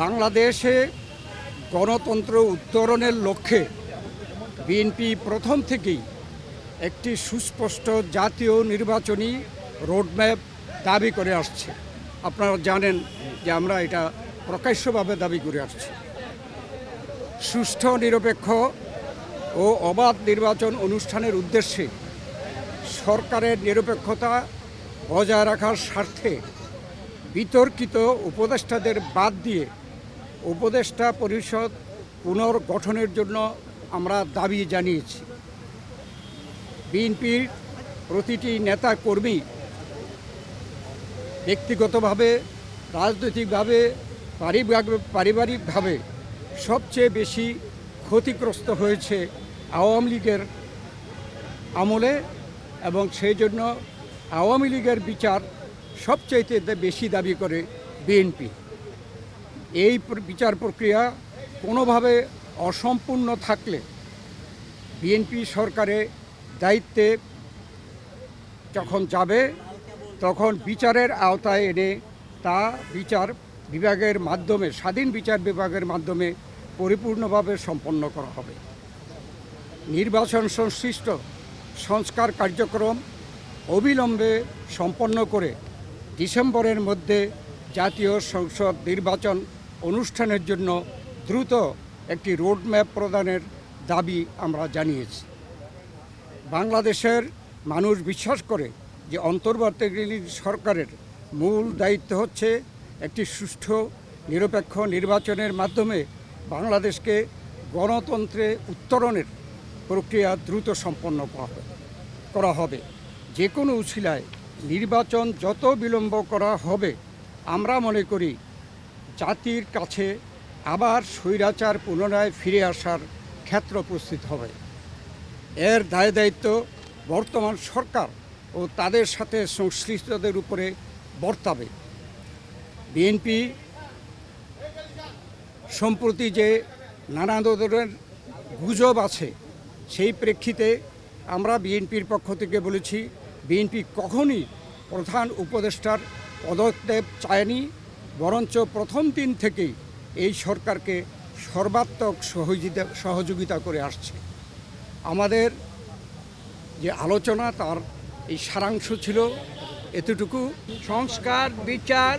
বাংলাদেশে গণতন্ত্র উত্তরণের লক্ষ্যে বিএনপি প্রথম থেকেই একটি সুস্পষ্ট জাতীয় নির্বাচনী রোডম্যাপ দাবি করে আসছে। আপনারা জানেন যে আমরা এটা প্রকাশ্যভাবে দাবি করে আসছি। সুষ্ঠু, নিরপেক্ষ ও অবাধ নির্বাচন অনুষ্ঠানের উদ্দেশ্যে সরকারের নিরপেক্ষতা বজায় রাখার স্বার্থে বিতর্কিত উপদেষ্টাদের বাদ দিয়ে উপদেষ্টা পরিষদ পুনর্গঠনের জন্য আমরা দাবি জানিয়েছি। বিএনপির প্রতিটি নেতা কর্মী ব্যক্তিগতভাবে, রাজনৈতিকভাবে পারিবারিকভাবে সবচেয়ে বেশি ক্ষতিগ্রস্ত হয়েছে আওয়ামী লীগের আমলে এবং সেই জন্য আওয়ামী লীগের বিচার সবচাইতে বেশি দাবি করে বিএনপি। এই বিচার প্রক্রিয়া কোনোভাবে অসম্পূর্ণ থাকলে বিএনপি সরকারে দায়িত্বে যখন যাবে, তখন বিচারের আওতায় এনে তা বিচার বিভাগের মাধ্যমে, স্বাধীন বিচার বিভাগের মাধ্যমে পরিপূর্ণভাবে সম্পন্ন করা হবে। নির্বাচন সংশ্লিষ্ট সংস্কার কার্যক্রম অবিলম্বে সম্পন্ন করে ডিসেম্বরের মধ্যে জাতীয় সংসদ নির্বাচন অনুষ্ঠানের জন্য দ্রুত একটি রোডম্যাপ প্রদানের দাবি আমরা জানিয়েছি। বাংলাদেশের মানুষ বিশ্বাস করে যে অন্তর্বর্তীকালীন সরকারের মূল দায়িত্ব হচ্ছে একটি সুষ্ঠু, নিরপেক্ষ নির্বাচনের মাধ্যমে বাংলাদেশকে গণতন্ত্রে উত্তরণের প্রক্রিয়া দ্রুত সম্পন্ন করা হবে করা হবে। যে কোনো উছিলায় নির্বাচন যত বিলম্ব করা হবে, আমরা মনে করি জাতির কাছে আবার স্বৈরাচার পুনরায় ফিরে আসার ক্ষেত্র প্রস্তুত হবে। এর দায় দায়িত্ব বর্তমান সরকার ও তাদের সাথে সংশ্লিষ্টদের উপরে বর্তাবে। বিএনপি সম্প্রতি যে নানা ধরনের গুজব আছে, সেই প্রেক্ষিতে আমরা বিএনপির পক্ষ থেকে বলেছি, বিএনপি কখনই প্রধান উপদেষ্টার পদক্ষেপ চায়নি। বরঞ্চ প্রথম দিন থেকেই এই সরকারকে সর্বাত্মক সহযোগিতা সহযোগিতা করে আসছে। আমাদের যে আলোচনা, তার এই সারাংশ ছিল এতটুকু। সংস্কার, বিচার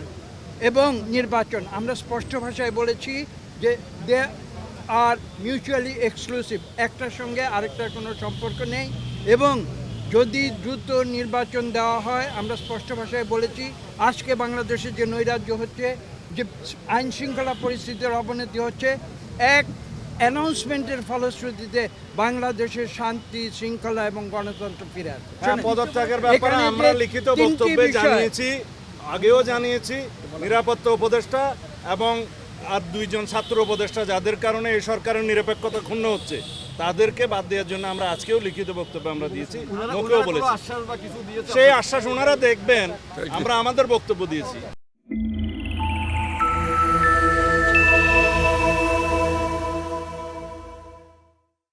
এবং নির্বাচন। আমরা স্পষ্ট ভাষায় বলেছি যে দে আর মিউচুয়ালি এক্সক্লুসিভ। একটার সঙ্গে আরেকটার কোনো সম্পর্ক নেই এবং যদি দ্রুত নির্বাচন দেওয়া হয় আমরা স্পষ্ট ভাষায় বলেছি আজকে বাংলাদেশে যে নৈরাজ্য হচ্ছে যে আইন শৃঙ্খলা পরিস্থিতির অবনতি হচ্ছে এক অ্যানাউন্সমেন্টের ফলশ্রুতিতে বাংলাদেশের শান্তি শৃঙ্খলা এবং গণতন্ত্র ফিরে আসবে। হ্যাঁ পদত্যাগের ব্যাপারে আমরা লিখিত বক্তব্যে জানিয়েছি আগেও জানিয়েছি নিরাপত্তা উপদেষ্টা এবং আর দুইজন ছাত্র উপদেষ্টা যাদের কারণে এই সরকারের নিরপেক্ষতা ক্ষুণ্ণ হচ্ছে। তাদেরকে বাদ দেওয়ার জন্য আমরা আজকেও লিখিত বক্তব্য আমরা দিয়েছি লোকেও বলেছি। সেই আশ্বাস ওনারা দেখবেন আমরা আমাদের বক্তব্য দিয়েছি।